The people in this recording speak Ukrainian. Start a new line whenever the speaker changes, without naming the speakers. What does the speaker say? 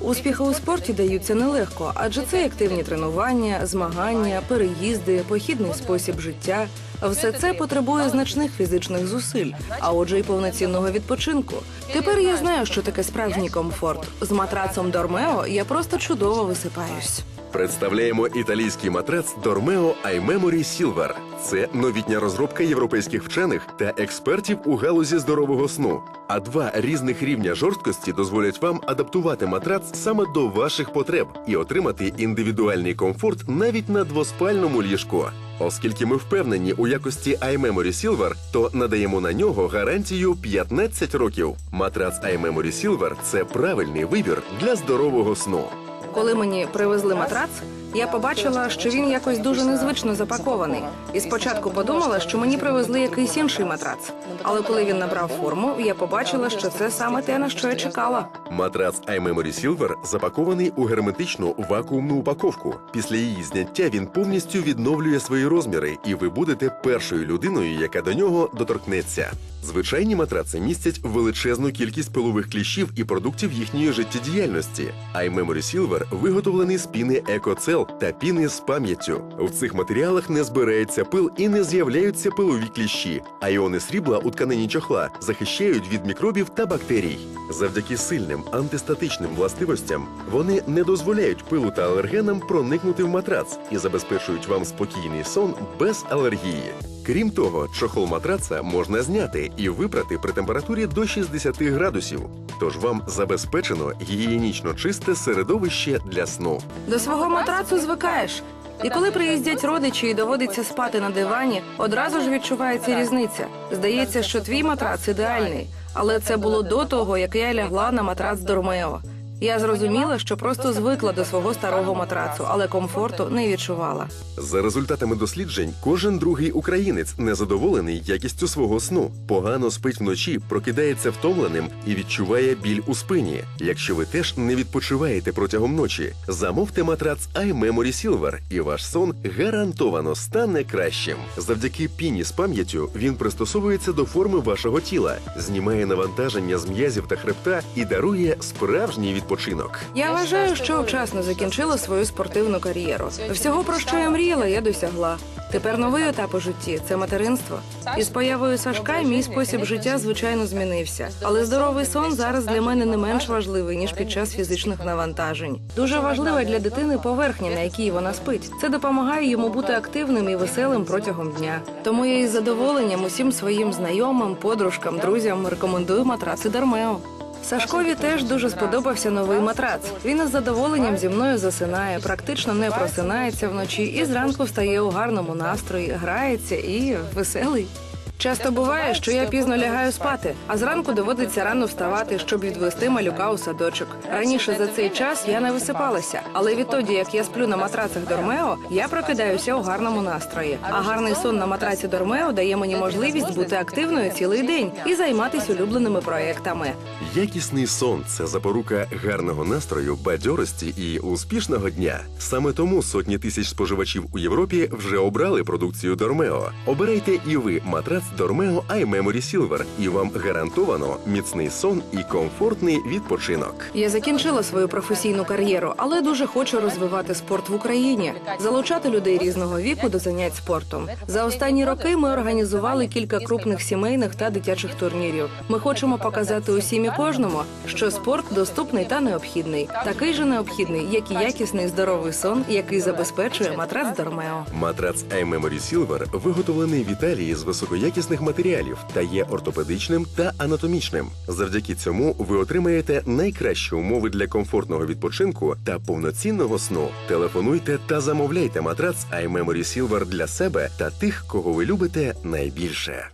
Успіхи у спорті даються нелегко, адже це активні тренування, змагання, переїзди, похідний спосіб життя. Все це потребує значних фізичних зусиль, а отже, й повноцінного відпочинку. Тепер я знаю, що таке справжній комфорт. З матрацом Дормео я просто чудово висипаюсь.
Представляємо італійський матрац Dormeo iMemory Silver. Це новітня розробка європейських вчених та експертів у галузі здорового сну. А два різних рівня жорсткості дозволять вам адаптувати матрац саме до ваших потреб і отримати індивідуальний комфорт навіть на двоспальному ліжку. Оскільки ми впевнені у якості iMemory Silver, то надаємо на нього гарантію 15 років. Матрац iMemory Silver – це правильний вибір для здорового сну.
Коли мені привезли матрац, я побачила, що він якось дуже незвично запакований. І спочатку подумала, що мені привезли якийсь інший матрац. Але коли він набрав форму, я побачила, що це саме те, на що я чекала.
Матрац iMemory Silver запакований у герметичну вакуумну упаковку. Після її зняття він повністю відновлює свої розміри, і ви будете першою людиною, яка до нього доторкнеться. Звичайні матраци містять величезну кількість пилових кліщів і продуктів їхньої життєдіяльності. iMemory Silver виготовлений з піни екоцел та піни з пам'яттю. В цих матеріалах не збирається пил і не з'являються пилові кліщі, а іони срібла у тканині чохла захищають від мікробів та бактерій. Завдяки сильним антистатичним властивостям вони не дозволяють пилу та алергенам проникнути в матрац і забезпечують вам спокійний сон без алергії. Крім того, чохол матраца можна зняти і випрати при температурі до 60 градусів. Тож вам забезпечено гігієнічно чисте середовище для сну.
До свого матрацу звикаєш. І коли приїздять родичі і доводиться спати на дивані, одразу ж відчувається різниця. Здається, що твій матрац ідеальний, але це було до того, як я лягла на матрац Дормео. Я зрозуміла, що просто звикла до свого старого матрацу, але комфорту не відчувала.
За результатами досліджень, кожен другий українець незадоволений якістю свого сну, погано спить вночі, прокидається втомленим і відчуває біль у спині. Якщо ви теж не відпочиваєте протягом ночі, замовте матрац iMemory Silver, і ваш сон гарантовано стане кращим. Завдяки піні з пам'яттю він пристосовується до форми вашого тіла, знімає навантаження з м'язів та хребта і дарує справжній відпочинок.
Я вважаю, що вчасно закінчила свою спортивну кар'єру. Всього про що я мріяла, я досягла. Тепер новий етап у житті це материнство. Із появою Сашка мій спосіб життя звичайно змінився. Але здоровий сон зараз для мене не менш важливий ніж під час фізичних навантажень. Дуже важлива для дитини поверхня, на якій вона спить. Це допомагає йому бути активним і веселим протягом дня. Тому я із задоволенням усім своїм знайомим, подружкам, друзям рекомендую матраци Дармео. Сашкові теж дуже сподобався новий матрац. Він із задоволенням зі мною засинає, практично не просинається вночі і зранку встає у гарному настрої, грається і веселий. Часто буває, що я пізно лягаю спати, а зранку доводиться рано вставати, щоб відвести малюка у садочок. Раніше за цей час я не висипалася, але відтоді, як я сплю на матрацах Дормео, я прокидаюся у гарному настрої. А гарний сон на матраці Дормео дає мені можливість бути активною цілий день і займатися улюбленими проектами.
Якісний сон це запорука гарного настрою, бадьорості і успішного дня. Саме тому сотні тисяч споживачів у Європі вже обрали продукцію Дормео. Обирайте і ви матрац Дормео iMemory Silver, і вам гарантовано міцний сон і комфортний відпочинок.
Я закінчила свою професійну кар'єру, але дуже хочу розвивати спорт в Україні, залучати людей різного віку до занять спортом. За останні роки ми організували кілька крупних сімейних та дитячих турнірів. Ми хочемо показати усім і кожному, що спорт доступний та необхідний, такий же необхідний, як і якісний здоровий сон, який забезпечує матрац Дормео.
Матрац iMemory Silver виготовлений в Італії з високоякісних матеріалів та є ортопедичним та анатомічним. Завдяки цьому ви отримаєте найкращі умови для комфортного відпочинку та повноцінного сну. Телефонуйте та замовляйте матрац iMemory Silver для себе та тих, кого ви любите найбільше.